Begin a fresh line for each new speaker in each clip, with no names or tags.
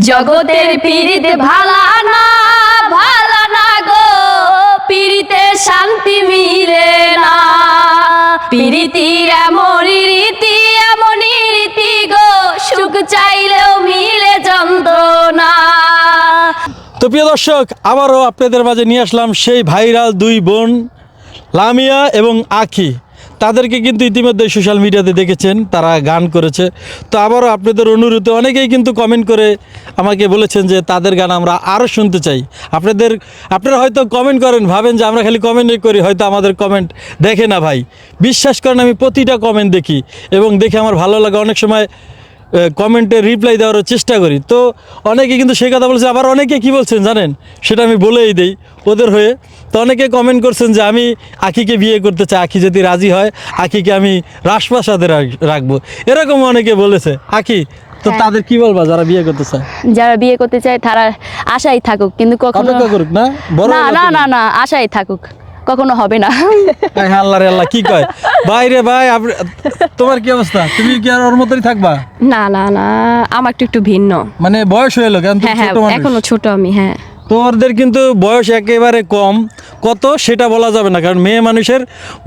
জগতের পীড়িত ভালা না ভালা না গো। পীড়িতে শান্তি মিলে না। পীড়িতির এমনই রীতি এমনই রীতি গো। সুখ চাইলেও মিলে যন্ত্রণা।
তো প্রিয় দর্শক, আবারও আপনাদের মাঝে নিয়ে আসলাম সেই ভাইরাল দুই বোন, লামিয়া এবং আখি। তাদেরকে কিন্তু ইতিমধ্যে সোশ্যাল মিডিয়াতে দেখেছেন, তারা গান করেছে। তো আবারও আপনাদের অনুরোধে অনেকেই কিন্তু কমেন্ট করে আমাকে বলেছেন যে তাদের গান আমরা আরও শুনতে চাই। আপনাদের, আপনারা হয়তো কমেন্ট করেন, ভাবেন যে আমরা খালি কমেন্টই করি, হয়তো আমাদের কমেন্ট দেখে না ভাই। বিশ্বাস করেন, আমি প্রতিটা কমেন্ট দেখি এবং দেখে আমার ভালো লাগে। অনেক সময় কমেন্টে রিপ্লাই দেওয়ার চেষ্টা করি। তো অনেকে কিন্তু সেই কথা বলছে আবার অনেকে কি বলছেন জানেন? সেটা আমি বলেই দেই ওদের হয়ে। তো অনেকে কমেন্ট করছেন যে আমি আখিকে বিয়ে করতে চাই আখি যদি রাজি হয় আখিকে আমি রাজপ্রাসাদে রাখ- রাখব। এরকম অনেকে বলেছে। আখি তো
হ্যাঁ।
তাদের কি বলবা যারা বিয়ে করতে চায়?
যারা বিয়ে করতে চায় তারা আশাই থাকুক কিন্তু কখনো
করুক না
না না না আশাই থাকুক। কখনো হবে না।
আল্লাহ রে আল্লাহ কি কয়? ভাই রে ভাই তোমার কি অবস্থা? তুমি কি আর ওর মতই থাকবা?
না না না আমার একটু একটু ভিন্ন।
মানে বয়স হয়ে তুমি
হ্যাঁ হ্যাঁ
ছোট মানুষ।
এখনও ছোট আমি হ্যাঁ।
তোমাদের কিন্তু বয়স একেবারে কম কত সেটা বলা যাবে না কারণ মেয়ে মানুষের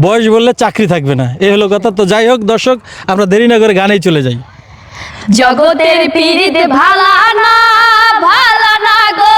বয়স বললে চাকরি থাকবে না। এই হলো কথা। তো যাই হোক দর্শক আমরা দেরি না করে গানেই চলে যাই।
জগতের পীড়িত ভালা না ভালা না গো।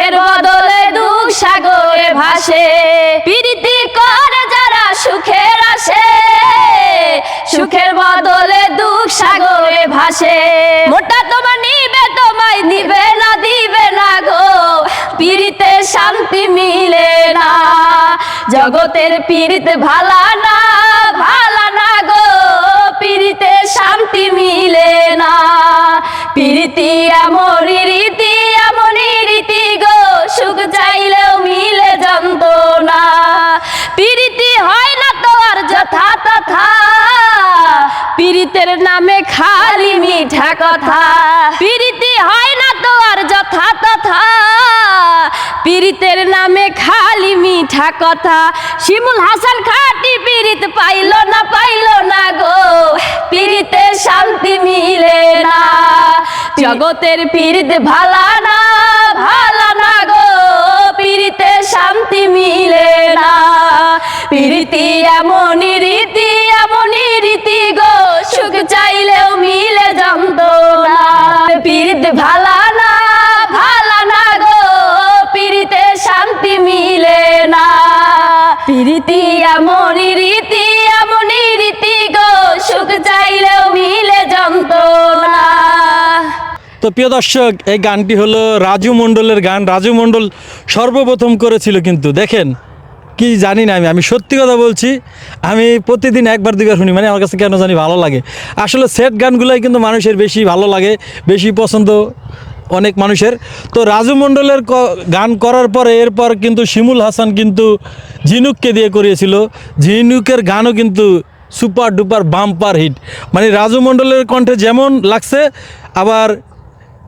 সুখের বদলে দুঃখ সাগরে ভাসে। পীড়িতি করে যারা সুখের আসে, সুখের বদলে দুঃখ সাগরে ভাসে। মোটা তোমার নিবে, তোমায় দিবে না দিবে না গো। পীড়িতে শান্তি মিলে না। জগতের পীড়িত ভালা না ভালা না গো। পীড়িতে শান্তি মিলে না। পীড়িতি এমনই পীড়িতের নামে খালি মিঠা কথা। পীড়িতি হয় না তো আর যথা তথা। পীড়িতের নামে খালি মিঠা কথা। শিমুল হাসান খাটি পীড়িত পাইলো না পাইলো না গো। পীড়িতে শান্তি মিলে না। জগতের পীড়িত ভালা না ভালা না গো। পীড়িতে শান্তি মিলে না। পীড়িতি এমনই রীতি, এমনই ভালা না ভালা না গো, পীড়িতে শান্তি মিলে না। পীড়িতি এমনই রীতি এমনই রীতি গো, সুখ চাইলেও মিলে যন্ত্রণা।
তো প্রিয় দর্শক, এই গানটি হলো রাজু মণ্ডলের গান। রাজু মণ্ডল সর্বপ্রথম করেছিল কিন্তু, দেখেন। কি জানি না আমি আমি সত্যি কথা বলছি, আমি প্রতিদিন একবার, দুইবার শুনি মানে আমার কাছে কেন জানি ভালো লাগে। আসলে সেট গানগুলোই কিন্তু মানুষের বেশি ভালো লাগে, বেশি পছন্দ অনেক মানুষের। তো রাজু মণ্ডলের গান করার পরে এরপর কিন্তু শিমুল হাসান কিন্তু ঝিনুককে দিয়ে করিয়েছিল। ঝিনুকের গানও কিন্তু সুপার ডুপার, বাম্পার হিট। মানে রাজু মণ্ডলের কণ্ঠে যেমন লাগছে, আবার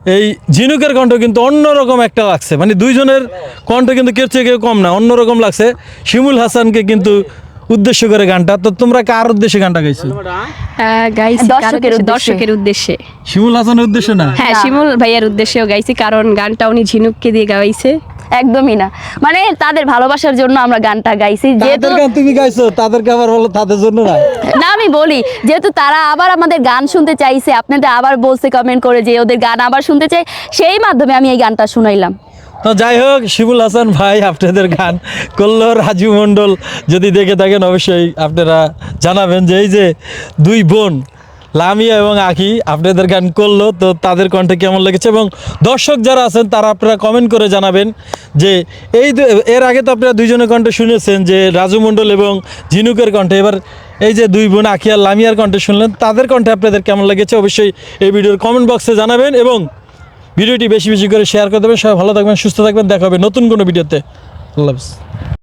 এই ঝিনুকের কণ্ঠ কিন্তু অন্যরকম একটা লাগছে। মানে দুইজনের কণ্ঠ কিন্তু কেউ চেয়ে কেউ কম না অন্যরকম লাগছে। শিমুল হাসানকে কিন্তু উদ্দেশ্য করে গানটা। তো তোমরা কার উদ্দেশ্যে গানটা গাইছো?
গাইছি
দর্শকের।
দর্শকের উদ্দেশ্যে।
শিমুল হাসানের উদ্দেশ্যে না?
হ্যাঁ শিমুল ভাইয়ার উদ্দেশ্যেও গাইছি কারণ গানটা উনি ঝিনুককে দিয়ে গাইছে।
একদমই না। মানে তাদের ভালোবাসার জন্য আমরা গানটা গাইছি যেহেতু
তুমি গাইছো তাদেরকে আবার বলো তাদের জন্য না।
না, আমি বলি, যেহেতু তারা আবার আমাদের গান শুনতে চাইছে আপনাদের আবার বলছে কমেন্ট করে যে ওদের গান আবার শুনতে চাই, সেই মাধ্যমে আমি এই গানটা শুনাইলাম।
তো যাই হোক শিমুল হাসান ভাই আপনাদের গান করল, রাজু মণ্ডল যদি দেখে থাকেন, অবশ্যই আপনারা জানাবেন যে এই যে দুই বোন, লামিয়া এবং আখি, আপনাদের গান করল, তো তাদের কণ্ঠে কেমন লেগেছে? এবং দর্শক যারা আছেন, তারা আপনারা কমেন্ট করে জানাবেন যে এই এর আগে তো আপনারা দুইজনের কণ্ঠে শুনেছেন যে রাজু মণ্ডল এবং ঝিনুকের কণ্ঠে। এবার এই যে দুই বোন আখিয়ার লামিয়ার কণ্ঠে শুনলেন, তাদের কণ্ঠে আপনাদের কেমন লেগেছে অবশ্যই এই ভিডিওর কমেন্ট বক্সে জানাবেন এবং ভিডিওটি বেশি বেশি করে শেয়ার করে দেবেন। সবাই ভালো থাকবেন, সুস্থ থাকবেন, দেখা হবে নতুন কোনো ভিডিওতে। আল্লাহ হাফিজ।